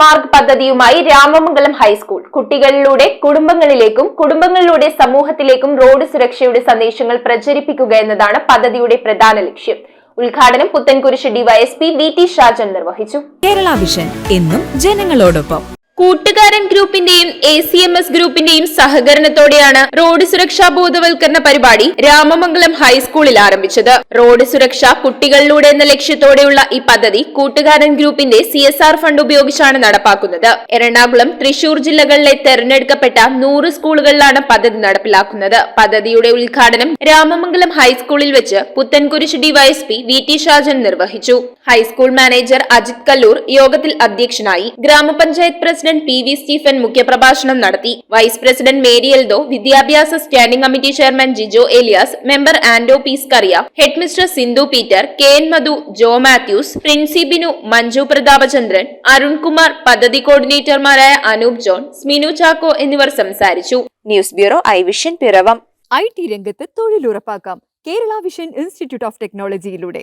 മാർഗ് പദ്ധതിയുമായി രാമമംഗലം ഹൈസ്കൂൾ. കുട്ടികളിലൂടെ കുടുംബങ്ങളിലേക്കും കുടുംബങ്ങളിലൂടെ സമൂഹത്തിലേക്കും റോഡ് സുരക്ഷയുടെ സന്ദേശങ്ങൾ പ്രചരിപ്പിക്കുക എന്നതാണ് പദ്ധതിയുടെ പ്രധാന ലക്ഷ്യം. ഉദ്ഘാടനം Puthenkurish DYSP V T Shajan നിർവഹിച്ചു. കേരള വിഷൻ എന്നും ജനങ്ങളോടൊപ്പം. കൂട്ടുകാരൻ ഗ്രൂപ്പിന്റെയും എ സി എം എസ് ഗ്രൂപ്പിന്റെയും സഹകരണത്തോടെയാണ് റോഡ് സുരക്ഷാ ബോധവൽക്കരണ പരിപാടി രാമമംഗലം ഹൈസ്കൂളിൽ ആരംഭിച്ചത്. റോഡ് സുരക്ഷ കുട്ടികളിലൂടെ എന്ന ലക്ഷ്യത്തോടെയുള്ള ഈ പദ്ധതി കൂട്ടുകാരൻ ഗ്രൂപ്പിന്റെ സി എസ് ആർ ഫണ്ട് ഉപയോഗിച്ചാണ് നടപ്പാക്കുന്നത്. എറണാകുളം തൃശൂർ ജില്ലകളിലെ തെരഞ്ഞെടുക്കപ്പെട്ട നൂറ് സ്കൂളുകളിലാണ് പദ്ധതി നടപ്പിലാക്കുന്നത്. പദ്ധതിയുടെ ഉദ്ഘാടനം രാമമംഗലം ഹൈസ്കൂളിൽ വെച്ച് Puthenkurish DYSP V T Shajan നിർവഹിച്ചു. ഹൈസ്കൂൾ മാനേജർ അജിത് കല്ലൂർ യോഗത്തിൽ അധ്യക്ഷനായി ഗ്രാമപഞ്ചായത്ത് പ്രസിഡന്റ് പി വി സ്റ്റീഫൻ മുഖ്യപ്രഭാഷണം നടത്തി. വൈസ് പ്രസിഡന്റ് മേരി എൽദോ വിദ്യാഭ്യാസ standing committee chairman Jijo Elias member Ando പീസ്കറിയ headmistress Sindhu Peter K N Madhu Jo Mathews Princy Binu Manju Prathapachandran Arunkumar പദ്ധതി കോർഡിനേറ്റർമാരായ Anoop John Sminu Chacko എന്നിവർ സംസാരിച്ചു. News bureau I vision Piravom. I T രംഗത്ത് തൊഴിലുറപ്പാക്കാം. Kerala vision institute of ടെക്നോളജിയിലൂടെ